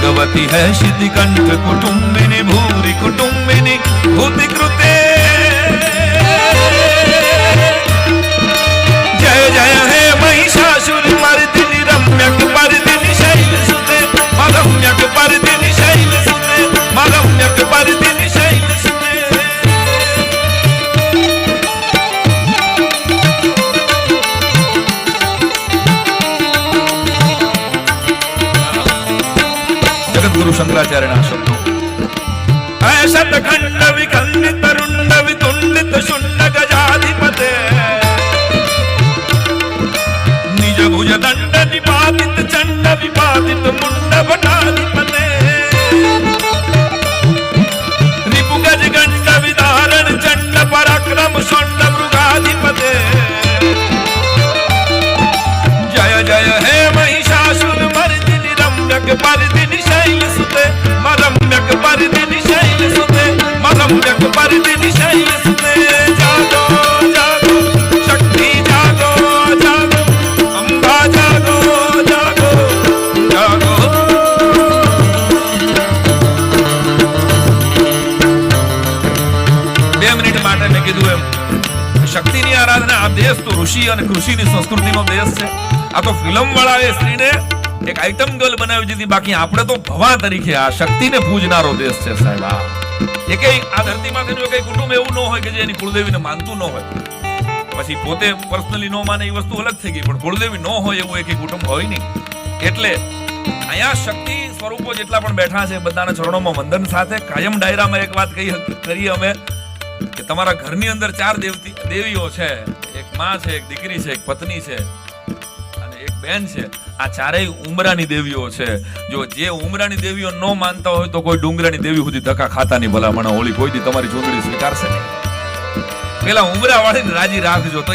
भगवती है शितिकंठ कुटुंबिनी भूरि कुटुंबिनी శంకరాచార్య శతఖండవి ఖండిత రుండవి తుండిత శుండ గజాధిపతే నిజ భుజ దండ నిపాదిత చండ విపాదిత ముండ భటాధిపతే రిపు గజ గండ విధారణ చండ పరాక్రమ సొండ మృగాధిపతే. આરાધના આ દેશ તો ઋષિ અને કૃષિની સંસ્કૃતિનો દેશ છે. આ તો ફિલ્મ વાળાએ સ્ત્રીને એક આઈટમ ગર્લ બનાવી દીધી બાકી આપણે તો ભવા તરીકે આ શક્તિને પૂજનારો દેશ છે સાહેબ, આ. એકેય આ ધરતીમાંથી કઈ કુટુંબ એવું ન હોય કે જે એની કુળદેવીને માનતું ન હોય. પછી પોતે પર્સનલી ન માને એ વસ્તુ અલગ થઈ ગઈ, પણ કુળદેવી ન હોય એવું એક કુટુંબ હોય નહીં. એટલે અહીંયા શક્તિ સ્વરૂપો જેટલા પણ બેઠા છે બધાના ચરણોમાં વંદન સાથે કાયમ ડાયરામાં એક વાત કહી કરી અમે કે તમારા ઘરની અંદર ચાર દેવતી, દેવીઓ છે, એક માં છે, એક દીકરી છે, એક પત્ની છે. બેન છે. આ ચારેય ઉમરાની દેવીઓ છે. જો જે ઉમરાની દેવીઓ ન માનતા હોય તો કોઈ ડુંગરાની દેવી સુધી ધક્કા ખાતા નહીં ભલામણ હોળી કોઈ દી તમારી ચૂંટણી સ્વીકારશે નહીં. પેલા ઉમરા વાળીને રાજી રાખજો. તો